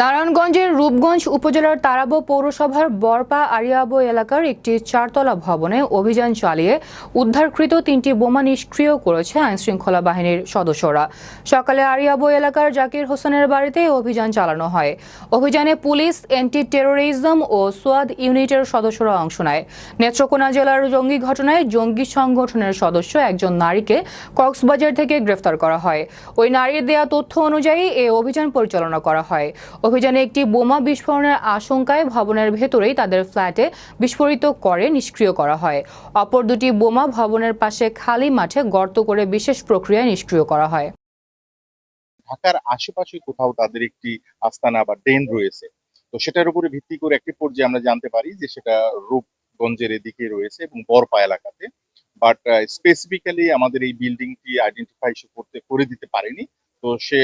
নারায়ণগঞ্জের রূপগঞ্জ উপজেলার তারাবো পৌরসভার বরপা আরিয়াবো এলাকার একটি চারতলা ভবনে অভিযান চালিয়ে উদ্ধারকৃত তিনটি বোমা নিষ্ক্রিয় করেছে আইনশৃঙ্খলা বাহিনীর সদস্যরা। সকালে আরিয়াবো এলাকার জাকির হোসেনের বাড়িতে অভিযান চালানো হয়। অভিযানে পুলিশ অ্যান্টি টেরোরিজম ও সোয়াদ ইউনিটের সদস্যরা অংশ নেয়। নেত্রকোনা জেলার জঙ্গি ঘটনায় জঙ্গি সংগঠনের সদস্য একজন নারীকে কক্সবাজার থেকে গ্রেফতার করা হয়। ওই নারীর দেয়া তথ্য অনুযায়ী এই অভিযান পরিচালনা করা হয়। অভিযানে একটি বোমা বিস্ফোরণের আশঙ্কায় ভবনের ভেতরেই তাদের ফ্ল্যাটে বিস্ফোরিত করে নিষ্ক্রিয় করা হয়। অপর দুটি বোমা ভবনের পাশে খালি মাঠে গর্ত করে বিশেষ প্রক্রিয়ায় নিষ্ক্রিয় করা হয়। ঢাকার আশেপাশে কোথাও তাদের একটি আস্তানা বা ড্রেন রয়েছে। তো সেটার উপরে ভিত্তি করে একটি পর্যায়ে আমরা জানতে পারি যে সেটা রূপগঞ্জের এদিকে রয়েছে এবং বরপা এলাকাতে। বাট স্পেসিফিক্যালি আমাদের এই বিল্ডিংটি আইডেন্টিফাই করতে, করে দিতে পারেনি। তো সে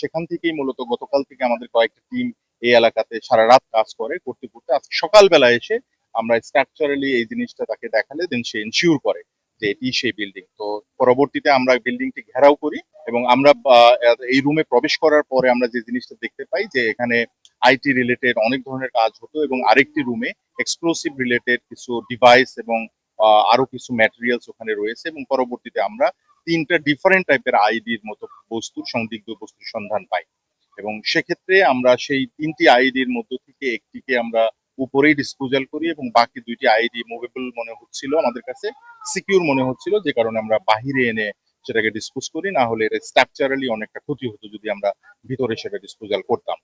সেখান থেকেই মূলত গতকাল থেকে আমাদের কয়েকটা টিম এই এলাকাতে সারা রাত কাজ করে, করতে করতে আজকে সকালবেলা এসে আমরা স্ট্রাকচারালি এই জিনিসটা তাকে দেখালে দেন সে এনশিওর করে যে এটি সেই বিল্ডিং তো পরবর্তীতে আমরা বিল্ডিংটি ঘেরাও করি এবং আমরা এই রুমে প্রবেশ করার পরে আমরা যে জিনিসটা দেখতে পাই যে এখানে আইটি রিলেটেড অনেক ধরনের কাজ হতো এবং আরেকটি রুমে এক্সপ্লোসিভ রিলেটেড কিছু ডিভাইস এবং আরও কিছু ম্যাটেরিয়ালস ওখানে রয়েছে এবং পরবর্তীতে আমরা তিনটা ডিফারেন্ট টাইপের আইডির মতো বস্তুর, সংদিগ্ধ বস্তুর সন্ধান পাই। এবং সেক্ষেত্রে আমরা সেই তিনটি আইডির মধ্য থেকে একটিকে আমরা উপরেই ডিসপোজাল করি এবং বাকি দুইটি আইডি মুভেবল মনে হচ্ছিল আমাদের কাছে সিকিউর মনে হচ্ছিল, যে কারণে আমরা বাহিরে এনে সেটাকে ডিসপোজ করি, না হলে স্ট্রাকচারালি অনেকটা ক্ষতি হতো যদি আমরা ভিতরে সেটা ডিসপোজাল করতাম।